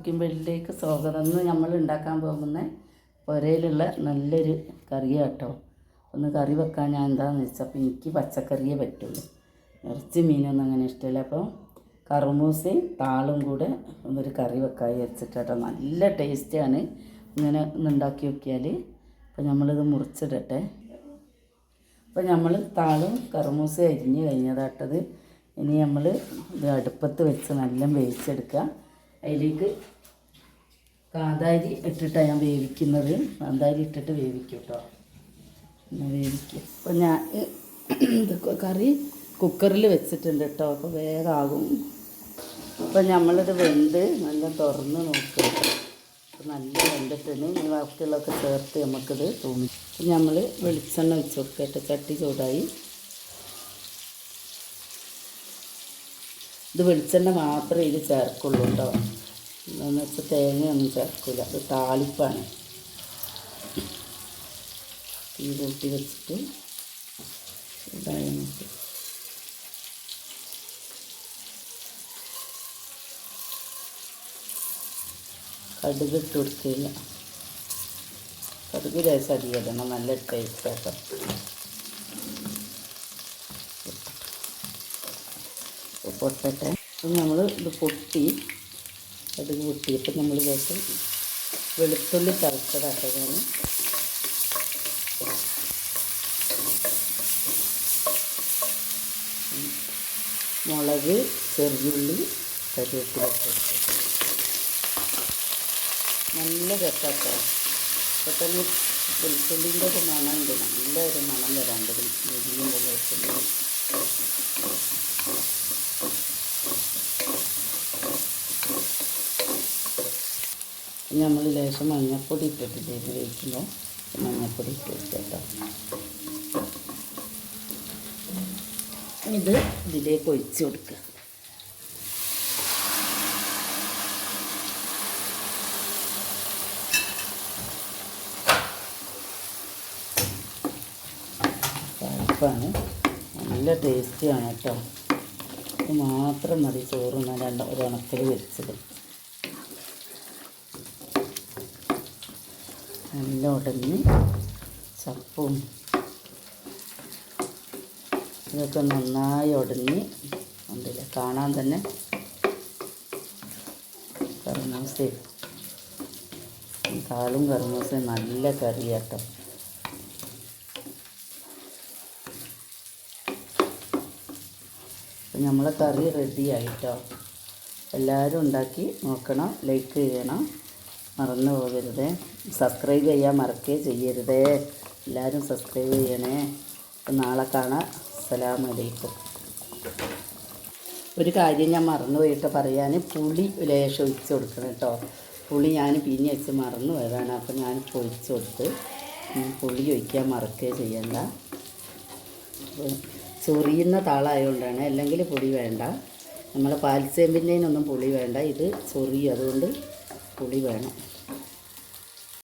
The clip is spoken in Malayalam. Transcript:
കുക്കിംഗ് സ്വാഗതം. ഇന്ന് നമ്മൾ ഉണ്ടാക്കാൻ പോകുന്ന പുരയിലുള്ള നല്ലൊരു കറി കേട്ടോ ഒന്ന് കറി വെക്കാൻ ഞാൻ എന്താണെന്ന് വെച്ചാൽ അപ്പോൾ എനിക്ക് പച്ചക്കറിയേ പറ്റുള്ളൂ. ഇറച്ചി മീനൊന്നും അങ്ങനെ ഇഷ്ടമില്ല. അപ്പോൾ കറുമൂസയും താളും കൂടെ ഒന്നൊരു കറി വെക്കാൻ വെച്ചിട്ട് നല്ല ടേസ്റ്റിയാണ് ഇങ്ങനെ ഉണ്ടാക്കി നോക്കിയാൽ അപ്പോൾ നമ്മളിത് മുറിച്ചിടട്ടെ. അപ്പോൾ നമ്മൾ താളും കറുമൂസയും അരിഞ്ഞ് കഴിഞ്ഞതാട്ടത്. ഇനി നമ്മൾ ഇത് അടുപ്പത്ത് വെച്ച് നല്ല വേവിച്ചെടുക്കുക. അതിലേക്ക് കാന്താരി ഇട്ടിട്ടാണ് ഞാൻ വേവിക്കുന്നത്. കാന്താരി ഇട്ടിട്ട് വേവിക്കും കേട്ടോ വേവിക്കുക വേവിക്കും. അപ്പോൾ ഞാൻ കറി കുക്കറിൽ വെച്ചിട്ടുണ്ട് കേട്ടോ അപ്പോൾ വേഗമാകും അപ്പോൾ നമ്മളിത് വെന്ത് നല്ല തുറന്ന് നോക്കുക അപ്പോൾ നല്ല വെന്തിട്ടുണ്ട് ഇനി ബാക്കിയുള്ളതൊക്കെ ചേർത്ത് നമുക്കിത് തോന്നി നമ്മൾ വെളിച്ചെണ്ണ വെച്ച് കൊടുക്കട്ടെ ചട്ടി ചൂടായി. ഇത് വെളിച്ചെണ്ണ മാത്രമേ ഇത് ചേർക്കുള്ളൂ കേട്ടോ എന്താണെന്ന് വെച്ചാൽ തേങ്ങയൊന്നും ചേർക്കില്ല അത് താളിപ്പാണ്. തീ കൂട്ടി വെച്ചിട്ട് ഇതായി കടുക് ഇട്ട് കൊടുക്കില്ല കടുക് രസം അധികം ഇടണം നല്ല ടേസ്റ്റ് ആക്കാം. പൊട്ടട്ടെ അപ്പം നമ്മൾ ഇത് പൊട്ടി. അത് പൊട്ടിയിട്ട് നമ്മൾ ദിവസം വെളുത്തുള്ളി ചതച്ചതാട്ടോ ഞാൻ മുളക് ചെറിയുള്ളി കരിവേപ്പില ഇട്ട്. നല്ല രസമാട്ടോ അപ്പോൾ തന്നെ വെളുത്തുള്ളിന്റെ ഒരു മണമുണ്ട് നല്ല ഒരു മണം വരാണ്ട്. മുരിയുമ്പോൾ വെളുത്തുള്ളി നമ്മൾ ലേശം മഞ്ഞൾപ്പൊടി ഇട്ടിട്ട് ഇത് വേവിക്കുമ്പോൾ മഞ്ഞൾപ്പൊടി ഇട്ട് വെച്ചേട്ടോ ഇത് ഇതിലേക്ക് ഒഴിച്ച് കൊടുക്കുക. നല്ല ടേസ്റ്റിയാണ് കേട്ടോ. ഇത് മാത്രം മതി ചോറ് നല്ല ഒരു ഉണക്കൽ വെച്ചത് നല്ല ഉടഞ്ഞ് ചപ്പും ഇതൊക്കെ നന്നായി ഉടഞ്ഞ് ഉണ്ടല്ലേ? കാണാൻ തന്നെ കറുമൂസയും കാലും കറുമൂസയും നല്ല കറിയാട്ടോ. അപ്പം നമ്മളെ കറി റെഡി ആയിട്ടോ? എല്ലാവരും ഉണ്ടാക്കി നോക്കണം ലൈക്ക് ചെയ്യണം. മറന്നു പോകരുത്. സബ്സ്ക്രൈബ് ചെയ്യാൻ മറക്കേ ചെയ്യരുതേ. എല്ലാവരും സബ്സ്ക്രൈബ് ചെയ്യണേ. നാളെ കാണാം. അസ്സലാമലൈക്കും ഒരു കാര്യം ഞാൻ മറന്നുപോയിട്ട് പറയാൻ പുളി ലേശം ഒഴിച്ച് കൊടുക്കണം കേട്ടോ. പുളി ഞാൻ പിന്നെ വെച്ച് മറന്നു പോയതാണ്. അപ്പം ഞാൻ ഒഴിച്ച് കൊടുത്ത് പുളി ഒഴിക്കാൻ മറക്കുകയോ ചെയ്യണ്ട. അപ്പോൾ ചൊറിയുന്ന താളായതുകൊണ്ടാണ് അല്ലെങ്കിൽ പുളി വേണ്ട. നമ്മൾ പാൽച്ചേമ്പിന്റെനൊന്നും പുളി വേണ്ട. ഇത് ചൊറിയും. അതുകൊണ്ട് പുളി വേണം.